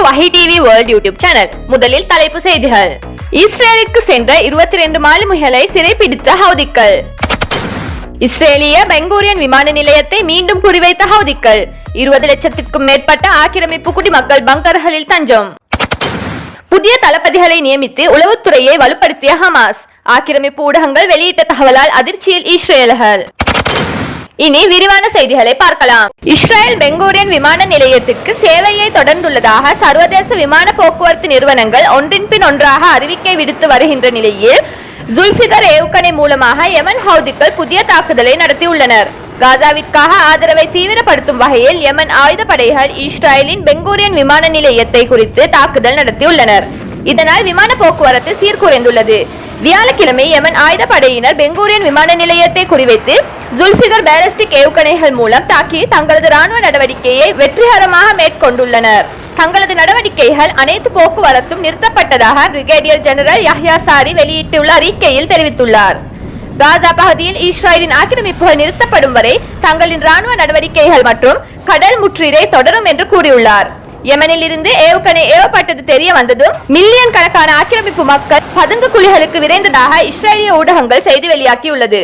To வஹி TV world YouTube channel முதலில் தலைப்பு செய்திகள். இஸ்ரேலுக்கு சென்ற இருபத்தி ரெண்டு மாலுமிகளை சிறைப்பிடித்த ஹவுதிக்கள். இஸ்ரேலிய பெங்கூரியன் விமான நிலையத்தை மீண்டும் குறிவைத்த ஹவுதிக்கள். இருபது லட்சத்திற்கும் மேற்பட்ட ஆக்கிரமிப்பு குடிமக்கள் பங்கர்களில் தஞ்சம். புதிய தளபதிகளை நியமித்து உளவுத்துறையை வலுப்படுத்திய ஹமாஸ். ஆக்கிரமிப்பு ஊடகங்கள் வெளியிட்ட தகவலால் அதிர்ச்சியில் இஸ்ரேலர்கள் இனி விரிவான செய்திகளை பார்க்கலாம். இஸ்ரேல் பெங்கூரியன் விமான நிலையத்திற்கு சேவையை தொடர்ந்துள்ளதாக சர்வதேச விமான போக்குவரத்து நிறுவனங்கள் ஒன்றின் பின் ஒன்றாக அறிவிக்கை விடுத்து வருகின்ற நிலையில் ஜுல்ஃபிகர் ஏவுகணை மூலமாக யமன் ஹவுதிக்கள் புதிய தாக்குதலை நடத்தியுள்ளனர். காசாவிற்காக ஆதரவை தீவிரப்படுத்தும் வகையில் யமன் ஆயுதப்படைகள் இஸ்ரேலின் பெங்கூரியன் விமான நிலையத்தை குறித்து தாக்குதல் நடத்தியுள்ளனர். இதனால் விமான போக்குவரத்து சீர்குறைந்துள்ளது வியாழக்கிழமை யமன் ஆயுதப்படையினர் பெங்கூரியன் விமான நிலையத்தை குறிவைத்து ஜுல்ஃபிகர் பேலஸ்டிக் ஏவுகணைகள் மூலம் தாக்கி தங்களது ராணுவ நடவடிக்கையை வெற்றிகரமாக மேற்கொண்டுள்ளனர். தங்களது நடவடிக்கைகள் அனைத்து போக்குவரத்தும் நிறுத்தப்பட்டதாக பிரிகேடியர் ஜெனரல் யஹ்யா சாரி வெளியிட்டுள்ள அறிக்கையில் தெரிவித்துள்ளார். காசா பகுதியில் இஸ்ரேலின் ஆக்கிரமிப்புகள் நிறுத்தப்படும் வரை தங்களின் ராணுவ நடவடிக்கைகள் மற்றும் கடல் முற்றுகை தொடரும் என்று கூறியுள்ளார். யெமனில் இருந்து ஏவுகணை ஏவப்பட்டது தெரிய வந்ததும் மில்லியன் கணக்கான ஆக்கிரமிப்பு மக்கள் பதுங்கு குழிகளுக்கு விரைந்ததாக இஸ்ரேலிய ஊடகங்கள் செய்தி வெளியாகியுள்ளது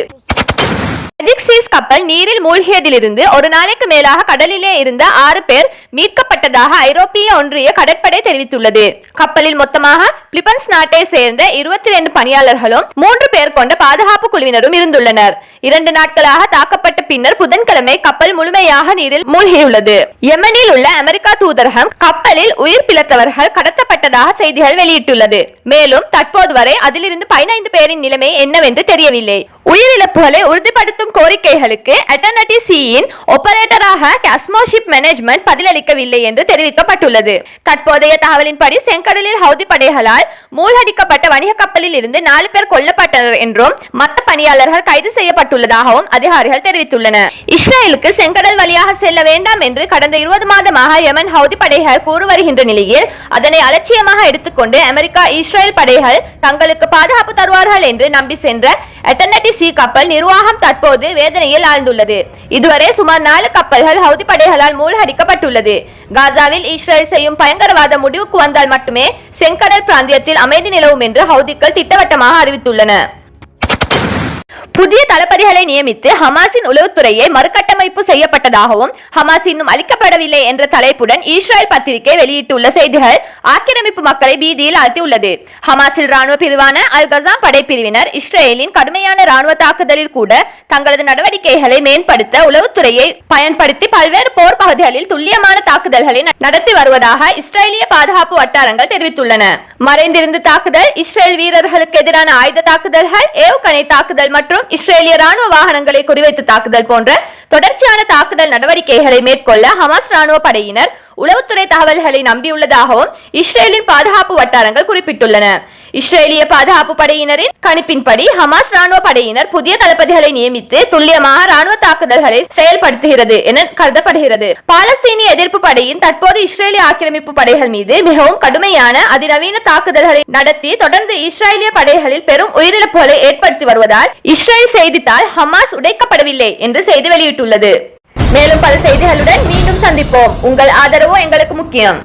மேஜிக் சீஸ் கப்பல் நீரில் மூழ்கியதிலிருந்து ஒரு நாளைக்கு மேலாக கடலிலே இருந்த ஆறு பேர் மீட்கப்பட்டதாக ஐரோப்பிய ஒன்றிய கடற்படை தெரிவித்துள்ளது. கப்பலில் மொத்தமாக பிலிப்பன்ஸ் நாட்டை சேர்ந்த இருபத்தி ரெண்டு பணியாளர்களும் மூன்று பேர் கொண்ட பாதுகாப்பு குழுவினரும் இருந்துள்ளனர். இரண்டு நாட்களாக தாக்கப்பட்ட பின்னர் புதன்கிழமை கப்பல் முழுமையாக நீரில் மூழ்கியுள்ளது. யமனில் உள்ள அமெரிக்கா தூதரகம் கப்பலில் உயிர் பிளத்தவர்கள் கடத்தப்பட்டதாக செய்திகள் வெளியிட்டுள்ளது. மேலும் தற்போது வரை அதிலிருந்து பதினைந்து பேரின் நிலைமை என்னவென்று தெரியவில்லை. உயிரிழப்புகளை உறுதிப்படுத்தும் கோரிக்கைகளுக்கு அட்டர்னட்டி சியின் ஆபரேட்டராக காஸ்மோஷிப் மேனேஜ்மெண்ட் கிடைக்கவில்லை என்று தெரிவிக்கப்பட்டுள்ளது. தற்போதைய தகவலின்படி செங்கடலில் ஹவுதி படைகளால் மூழ்கடிக்கப்பட்ட வணிக கப்பலில் இருந்து நாலு பேர் கொல்லப்பட்டனர் என்றும் மற்ற பணியாளர்கள் கைது செய்யப்பட்டுள்ளதாகவும் அதிகாரிகள் தெரிவித்துள்ளனர். இஸ்ரேலுக்கு செங்கடல் வழியாக செல்ல வேண்டாம் என்று கடந்த இருபது மாதமாக யமன் ஹவுதி படைகள் கூறு வருகின்ற நிலையில் அதனை அலட்சியமாக எடுத்துக்கொண்டு அமெரிக்கா இஸ்ரேல் படைகள் தங்களுக்கு பாதுகாப்பு தருவார்கள் என்று நம்பி சென்ற எட்டர்னட்டி சி கப்பல் நிர்வாகம் தற்போது வேதனையில் ஆழ்ந்துள்ளது. இதுவரை சுமார் நாலு கப்பல்கள் ஹவுதி படைகளால் மூழ்கடிக்கப்பட்டுள்ளது. காசாவில் இஸ்ரேல் செய்யும் பயங்கரவாத முடிவுக்கு வந்தால் மட்டுமே செங்கடல் பிராந்தியத்தில் அமைதி நிலவும் என்று ஹவுதிக்கள் திட்டவட்டமாக அறிவித்துள்ளன. புதிய தளபதிகளை நியமித்து ஹமாஸின் உளவுத்துறையை மறுகட்டமைப்பு செய்யப்பட்டதாகவும் ஹமாஸ் இன்னும் அளிக்கப்படவில்லை என்ற தலைப்புடன் இஸ்ரேல் பத்திரிகை வெளியிட்டுள்ள செய்திகள் ஆக்கிரமிப்பு மக்களை பீதியில் ஆழ்த்தியுள்ளது. ஹமாஸில் ராணுவ பிரிவான அல் கசாம் படைப்பிரிவினர் இஸ்ரேலின் கடுமையான ராணுவ தாக்குதலில் கூட தங்களது நடவடிக்கைகளை மேம்படுத்த உளவுத்துறையை பயன்படுத்தி பல்வேறு போர் பகுதிகளில் துல்லியமான தாக்குதல்களை நடத்தி வருவதாக இஸ்ரேலிய பாதுகாப்பு வட்டாரங்கள் தெரிவித்துள்ளன. மறைந்திருந்து தாக்குதல் இஸ்ரேல் வீரர்களுக்கு எதிரான ஆயுத தாக்குதல்கள் ஏவுகணை தாக்குதல் மற்றும் இஸ்ரேலிய ராணுவ வாகனங்களை குறிவைத்து தாக்குதல் போன்ற தொடர்ச்சியான தாக்குதல் நடவடிக்கைகளை மேற்கொள்ள ஹமாஸ் ராணுவ படையினர் உளவுத்துறை தகவல்களை நம்பியுள்ளதாகவும் இஸ்ரேலின் பாதுகாப்பு வட்டாரங்கள் குறிப்பிட்டுள்ளன. இஸ்ரேலிய பாதுகாப்பு படையினரின் கணிப்பின்படி ஹமாஸ் ராணுவ படையினர் புதிய தளபதிகளை நியமித்து துல்லியமாக ராணுவ தாக்குதல்களை செயல்படுத்துகிறது என கருதப்படுகிறது. பாலஸ்தீனிய எதிர்ப்பு படையின் தற்போது இஸ்ரேலிய ஆக்கிரமிப்பு படைகள் மீது மிகவும் கடுமையான அதிநவீன தாக்குதல்களை நடத்தி தொடர்ந்து இஸ்ரேலிய படைகளில் பெரும் உயிரிழப்புகளை ஏற்படுத்தி வருவதால் இஸ்ரேல் செய்தித்தாள் ஹமாஸ் உடைக்கப்படவில்லை என்று செய்தி வெளியிட்டுள்ளது. மேலும் பல செய்திகளுடன் மீண்டும் சந்திப்போம். உங்கள் ஆதரவு எங்களுக்கு முக்கியம்.